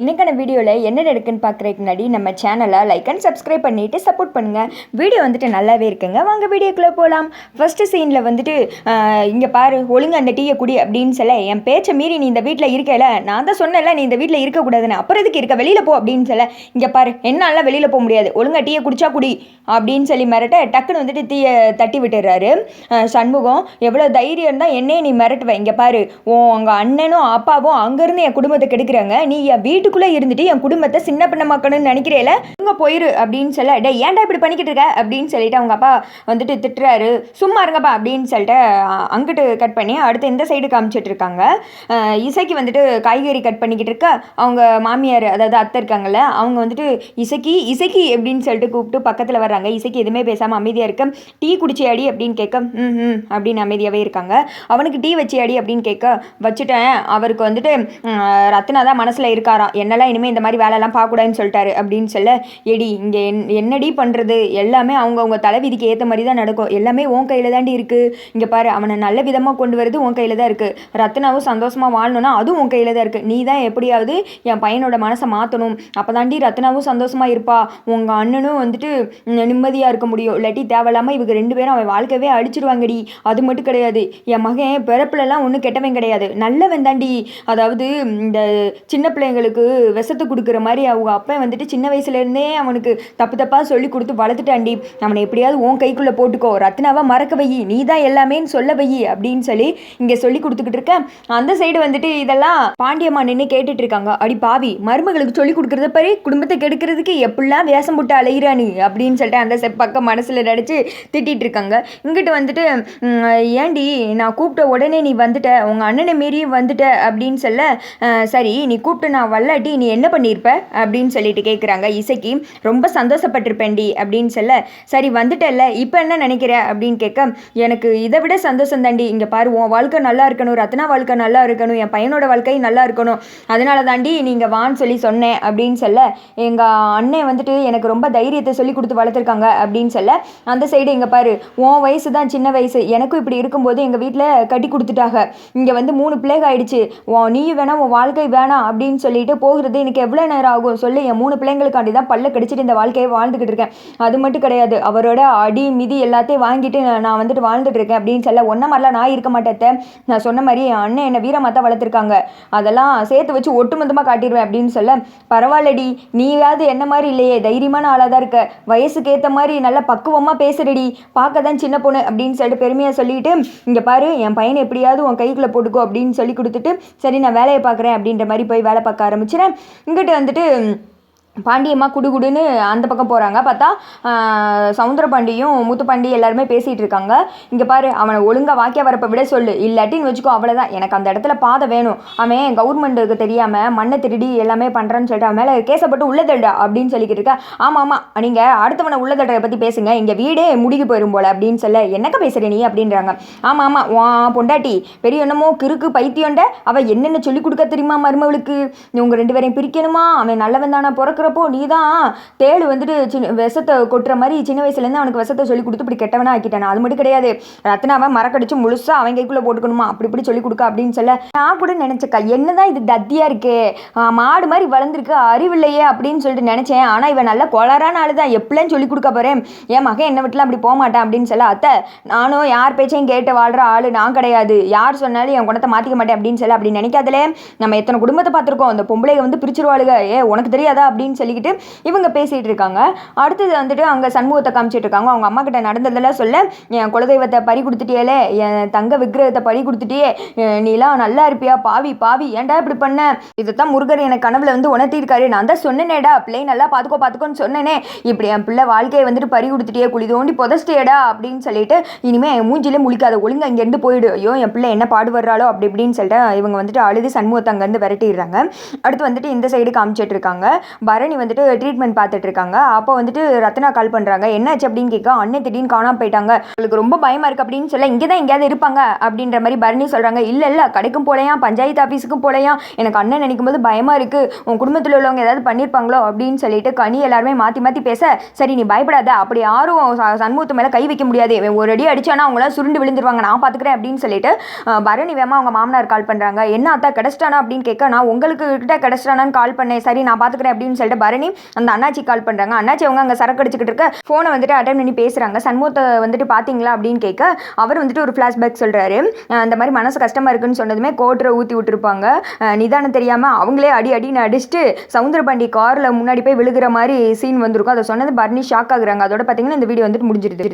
இன்றைக்கான வீடியோவில் என்ன நடக்குன்னு பார்க்குறதுக்கு முன்னாடி நம்ம சேனலை லைக் அண்ட் சப்ஸ்கிரைப் பண்ணிவிட்டு சப்போர்ட் பண்ணுங்கள் வீடியோ வந்துட்டு நல்லாவே இருக்குங்க. வாங்க வீடியோக்குள்ளே போகலாம் ஃபஸ்ட்டு சீனில் வந்துட்டு இங்கே பாரு ஒழுங்கு அந்த டீயை குடி அப்படின்னு சொல்ல என் பேச்சை மீறி நீ இந்த வீட்டில் இருக்கல. நான் தான் சொன்னேன்ல நீ இந்த வீட்டில் இருக்கக்கூடாதுன்னு. அப்புறம் இதுக்கு இருக்க? வெளியில் போ அப்படின்னு சொல்ல இங்கே பாரு என்னால வெளியில் போக முடியாது. ஒழுங்காக டீயை குடிச்சா குடி அப்படின்னு சொல்லி மிரட்ட டக்குன்னு வந்துட்டு தீயை தட்டி விட்டுறாரு. சண்முகம் எவ்வளோ தைரியம் இருந்தால் என்னையே நீ மிரட்டுவ. இங்கே பாரு உன் உங்கள் அண்ணனும் அப்பாவும் அங்கேருந்து என் குடும்பத்தை கெடுக்கிறாங்க. நீ என் வீடு வீட்டுக்குள்ளே இருந்துட்டு என் குடும்பத்தை சின்ன பண்ணமாக்கணும்னு நினைக்கிறேல இங்கே போயிரு அப்படின்னு சொல்ல டே ஏன்டா இப்படி பண்ணிக்கிட்டு இருக்க? அப்படின்னு சொல்லிட்டு அவங்க அப்பா வந்துட்டு திட்டுறாரு. சும்மா இருங்கப்பா அப்படின்னு சொல்லிட்டு அங்கிட்டு கட் பண்ணி அடுத்து இந்த சைடு காமிச்சிட்டு இருக்காங்க. இசைக்கு வந்துட்டு காய்கறி கட் பண்ணிக்கிட்டு இருக்க. அவங்க மாமியார் அதாவது அத்தை இருக்காங்கல்ல அவங்க வந்துட்டு இசைக்கு இசைக்கு அப்படின்னு சொல்லிட்டு கூப்பிட்டு பக்கத்தில் வர்றாங்க. இசைக்கு எதுவுமே பேசாமல் அமைதியாக இருக்க. டீ குடிச்சியாடி அப்படின்னு கேட்க ம் ம் அப்படின்னு அமைதியாகவே இருக்காங்க. அவனுக்கு டீ வச்சியாடி அப்படின்னு கேட்க வச்சுட்டேன். அவருக்கு வந்துட்டு ரத்னா தான் மனசில் இருக்காராம். என்னெல்லாம் இனிமேல் இந்த மாதிரி வேலைலாம் பார்க்கக்கூடாதுன்னு சொல்லிட்டாரு அப்படின்னு சொல்ல எடி இங்கே என் என்னடி பண்ணுறது எல்லாமே அவங்கவுங்க தலைவிதிக்கு ஏற்ற மாதிரி தான் நடக்கும். எல்லாமே உன் கையில் தாண்டி இருக்குது இங்கே பாரு அவனை நல்ல விதமாக கொண்டு வரது உன் கையில் தான் இருக்குது ரத்னாவும் சந்தோஷமாக வாழணும்னா அதுவும் உன் கையில் தான் இருக்குது நீ தான் எப்படியாவது என் பையனோட மனசை மாற்றணும் அப்போ தாண்டி ரத்னாவும் சந்தோஷமாக இருப்பா. உங்கள் அண்ணனும் வந்துட்டு நிம்மதியாக இருக்க முடியும். இல்லாட்டி தேவையில்லாமல் இவங்க ரெண்டு பேரும் அவன் வாழ்க்கவே அழிச்சிருவாங்கடி. அது மட்டும் கிடையாது. என் மகன் பிறப்புலலாம் ஒன்றும் கெட்டவன் கிடையாது. நல்லவன் தாண்டி அதாவது இந்த சின்ன பிள்ளைங்களுக்கு விஷத்தை கொடுக்குற மாதிரி அவங்க அப்போ வந்துட்டு சின்ன வயசுலேருந்தே அவனுக்கு தப்பு தப்பாக சொல்லி கொடுத்து வளர்த்துட்டாண்டி. அவனை எப்படியாவது உன் கைக்குள்ளே போட்டுக்கோ. ரத்னாவை மறக்க வை. நீ தான் எல்லாமேன்னு சொல்ல வை அப்படின்னு சொல்லி இங்கே சொல்லி கொடுத்துக்கிட்டு இருக்க. அந்த சைடு வந்துட்டு இதெல்லாம் பாண்டியம்மா நின்று கேட்டுட்டு இருக்காங்க. அடி பாவி மருமகளுக்கு சொல்லி கொடுக்குறத பாரு. குடும்பத்தை கெடுக்கிறதுக்கு எப்படிலாம் வேஷம் போட்டு அலையிறானு அப்படின்னு சொல்லிட்டு அந்த செ- பக்கம் மனசில் நினச்சி திட்டிகிட்டு இருக்காங்க. இங்கிட்டு வந்துட்டு ஏண்டி நான் கூப்பிட்ட உடனே நீ வந்துட்ட. உங்கள் அண்ணனை மீறி வந்துட்ட அப்படின்னு சொல்ல சரி நீ கூப்பிட்டு நான் வரல. இல்லாட்டி நீ என்ன பண்ணியிருப்ப அப்படின்னு சொல்லிட்டு கேட்குறாங்க இசைக்கு. ரொம்ப சந்தோஷப்பட்டிருப்பேன்டி அப்படின்னு சொல்ல. சரி வந்துட்டல்ல இப்போ என்ன நினைக்கிற? அப்படின்னு கேட்க. எனக்கு இதை விட சந்தோஷம் தாண்டி இங்கே பாரு உன் வாழ்க்கை நல்லா இருக்கணும். ரத்னா வாழ்க்கை நல்லா இருக்கணும். என் பையனோட வாழ்க்கை நல்லா இருக்கணும். அதனால தாண்டி நீங்கள் வான்னு சொல்லி சொன்னேன் அப்படின்னு சொல்ல. எங்கள் அண்ணன் வந்துட்டு எனக்கு ரொம்ப தைரியத்தை சொல்லி கொடுத்து வளர்த்துருக்காங்க அப்படின்னு சொல்ல. அந்த சைடு இங்கே பாரு உன் வயசு தான் சின்ன வயசு. எனக்கும் இப்படி இருக்கும்போது எங்கள் வீட்டில் கட்டி கொடுத்துட்டாங்க. இங்கே வந்து மூணு பிள்ளைங்க ஆயிடுச்சு. உன் நீயும் வேணாம் உன் வாழ்க்கை வேணாம் அப்படின்னு சொல்லிட்டு போகிறது எனக்கு எவ்வளோ நேரம் ஆகும் சொல்லு என் மூணு பிள்ளைங்களுக்காண்டி தான் பல்ல கடிச்சிட்டு இந்த வாழ்க்கையை வாழ்ந்துக்கிட்டு இருக்கேன். அது மட்டும் கிடையாது அவரோட அடி மிதி எல்லாத்தையும் வாங்கிட்டு நான் வந்துட்டு வாழ்ந்துட்டு இருக்கேன் அப்படின்னு சொல்ல ஒன்றை மாதிரிலாம் நான் இருக்க மாட்டேன் நான் சொன்ன மாதிரி என் அண்ணன் என்னை வீரமாக தான் வளர்த்துருக்காங்க. அதெல்லாம் சேர்த்து வச்சு ஒட்டுமொத்தமாக காட்டிடுவேன் அப்படின்னு சொல்ல பரவாயில்லடி நீயாவது என்ன மாதிரி இல்லையே தைரியமான ஆளாக தான் இருக்க. வயசுக்கு ஏற்ற மாதிரி நல்லா பக்குவமாக பேசுறடி பார்க்க தான் சின்ன பொண்ணு அப்படின்னு சொல்லிட்டு பெருமையாக சொல்லிட்டு இங்கே பாரு என் பையனை எப்படியாவது உன் கைக்குள்ளே போட்டுக்கோ அப்படின்னு சொல்லி கொடுத்துட்டு சரி நான் வேலையை பார்க்குறேன் அப்படின்ற மாதிரி போய் வேலை பார்க்க ஆரம்பிச்சு ஆரம்பிச்சிடறேன் இங்கிட்டு வந்துட்டு பாண்டியம்மா குடுகுடுன்னு அந்த பக்கம் போகிறாங்க பார்த்தா சவுந்தரபாண்டியும் முத்துப்பாண்டி எல்லாருமே பேசிகிட்டு இருக்காங்க. இங்கே பாரு அவனை ஒழுங்காக வாக்கிய வரப்ப விட சொல்லு. இல்லாட்டின்னு வச்சுக்கோ அவ்வளோதான் எனக்கு அந்த இடத்துல பாதை வேணும். அவன் கவர்மெண்ட்டுக்கு தெரியாமல் மண்ணை திருடி எல்லாமே பண்ணுறான்னு சொல்லிட்டு அவன் மேலே கேசப்பட்டு உள்ள தடா அப்படின்னு சொல்லிக்கிட்டு இருக்கா. ஆமாம் ஆமாம் நீங்கள் அடுத்தவனை உள்ள தள்ளுறத பற்றி பேசுங்க. இங்கே வீடே முடிக்க போயிடும் போல அப்படின்னு சொல்ல என்னக்க பேசுகிற நீ? அப்படின்றாங்க. ஆமாம் ஆமாம் வா பொண்டாட்டி பெரிய என்னமோ கிறுக்கு பைத்தியோண்ட அவள் என்னென்ன சொல்லிக் கொடுக்க தெரியுமா மருமவளுக்கு? உங்கள் ரெண்டு பேரையும் பிரிக்கணுமா? அவன் நல்லவன் தானே பிறக்கிறப்போ நீ தான் தேள் வந்துட்டு சின்ன விஷத்தை கொட்டுற மாதிரி சின்ன வயசுலேருந்து அவனுக்கு விஷத்தை சொல்லி கொடுத்து இப்படி கெட்டவனா ஆக்கிட்டானா. அது மட்டும் கிடையாது. ரத்னாவை மரக்கடிச்சு முழுசாக அவன் கைக்குள்ளே போட்டுக்கணுமா? அப்படி இப்படி சொல்லி கொடுக்க அப்படின்னு சொல்ல நான் கூட நினச்சக்கா என்னதான் இது தத்தியாக இருக்கே? மாடு மாதிரி வளர்ந்துருக்கு அறிவில்லையே அப்படின்னு சொல்லிட்டு நினச்சேன். ஆனால் இவன் நல்ல கொளரான ஆளு தான் எப்படிலாம் சொல்லி கொடுக்க போகிறேன் என் மகன் என்னை விட்டுலாம் அப்படி போக மாட்டான் அப்படின்னு சொல்ல அத்தை நானும் யார் பேச்சையும் கேட்டு வாழ்கிற ஆள் நான் கிடையாது. யார் சொன்னாலும் என் குணத்தை மாற்றிக்க மாட்டேன் அப்படின்னு சொல்ல அப்படி நினைக்காதலே. நம்ம எத்தனை குடும்பத்தை பார்த்துருக்கோம். அந்த பொம்பளைய வந்து பிரிச்சிருவாளுக. ஏ உனக்கு தெரியாதா அப்படின்னு சொல்லிக்கிட்டு இவங்க பேசிகிட்டு இருக்காங்க. அடுத்தது வந்துட்டு அங்கே சண்முகத்தை காமிச்சிட்டு இருக்காங்க. அவங்க அம்மா கிட்ட நடந்ததெல்லாம் சொல்ல என் குலதெய்வத்தை பறி கொடுத்துட்டியலே என் தங்க விக்கிரகத்தை பறி கொடுத்துட்டியே நீலாம் நல்லா இருப்பியா பாவி பாவி ஏன்டா இப்படி பண்ண? இதைத்தான் முருகர் எனக்கு கனவுல வந்து உணர்த்திருக்காரு நான் தான் சொன்னேனேடா பிள்ளை நல்லா பார்த்துக்கோ பார்த்துக்கோன்னு சொன்னேனே. இப்படி என் பிள்ளை வாழ்க்கையை வந்துட்டு பறி கொடுத்துட்டியே குழி தோண்டி புதச்சிட்டியடா அப்படின்னு சொல்லிட்டு இனிமேல் என் மூஞ்சிலே முழிக்காத ஒழுங்கு அங்கேருந்து போயிடு. ஐயோ என் பிள்ளை என்ன பாடுபடுறாளோ அப்படி இப்படின்னு சொல்லிட்டு இவங்க வந்துட்டு அழுது சண்முகத்தை அங்கேருந்து விரட்டிடுறாங்க. அடுத்து வந்துட்டு இந்த சைடு காமிச்சிட்டு இருக்காங்க. பர பரணி வந்துட்டு ட்ரீட்மெண்ட் பார்த்துட்டு இருக்காங்க அப்போ வந்துட்டு ரத்னா கால் பண்ணுறாங்க என்னாச்சு அப்படின்னு கேட்க அண்ணன் திடீர்னு காணாம போயிட்டாங்க. உங்களுக்கு ரொம்ப பயமாக இருக்குது அப்படின்னு சொல்ல இங்கே தான் எங்கேயாவது இருப்பாங்க அப்படின்ற மாதிரி பரணி சொல்கிறாங்க இல்லை இல்லை கடைக்கும் போலையா பஞ்சாயத்து ஆஃபீஸுக்கும் போலையா எனக்கு அண்ணன் நினைக்கும் போது பயமாக இருக்குது உன் குடும்பத்தில் உள்ளவங்க ஏதாவது பண்ணியிருப்பாங்களோ அப்படின்னு சொல்லிட்டு கனி எல்லாருமே மாற்றி மாற்றி பேச சரி நீ பயப்படாத. அப்படி யாரும் சண்முகத்து மேலே கை வைக்க முடியாது. ஒரு அடி அடிச்சானா அவங்களாம் சுருண்டு விழுந்துருவாங்க. நான் பார்த்துக்கிறேன் அப்படின்னு சொல்லிட்டு பரணி வேமா அவங்க மாமனார் கால் பண்ணுறாங்க என்ன அத்தா கிடச்சிட்டானா? அப்படின்னு கேட்க நான் உங்களுக்கு கிட்ட கிடச்சிட்டானான்னு கால் பண்ணேன். சரி நான் பார்த்துக்கிறேன் அப்படின்னு சொல்லிட்டு பரணி அந்த அண்ணாச்சி கால் பண்ணுறாங்க அண்ணாச்சி அவங்க அங்கே சரக்கு அடிச்சுக்கிட்டு இருக்க ஃபோனை வந்துட்டு அட்டன் பண்ணி பேசுகிறாங்க சண்முகத்தை வந்துட்டு பார்த்தீங்களா அப்படின்னு கேட்க அவர் வந்துட்டு ஒரு ஃப்ளாஷ்பேக் சொல்கிறாரு அந்த மாதிரி மனசு கஷ்டமாக இருக்குன்னு சொன்னதுமே கோட்டரை ஊற்றி விட்டுருப்பாங்க. நிதானம் தெரியாமல் அவங்களே அடி அடின்னு அடிச்சுட்டு சவுந்தரபாண்டி காரில் முன்னாடி போய் விழுகிற மாதிரி சீன் வந்திருக்கும். அதை சொன்னது பரணி ஷாக் ஆகுறாங்க. அதோட பார்த்தீங்கன்னா இந்த வீடியோ வந்துட்டு முடிஞ்சிருது.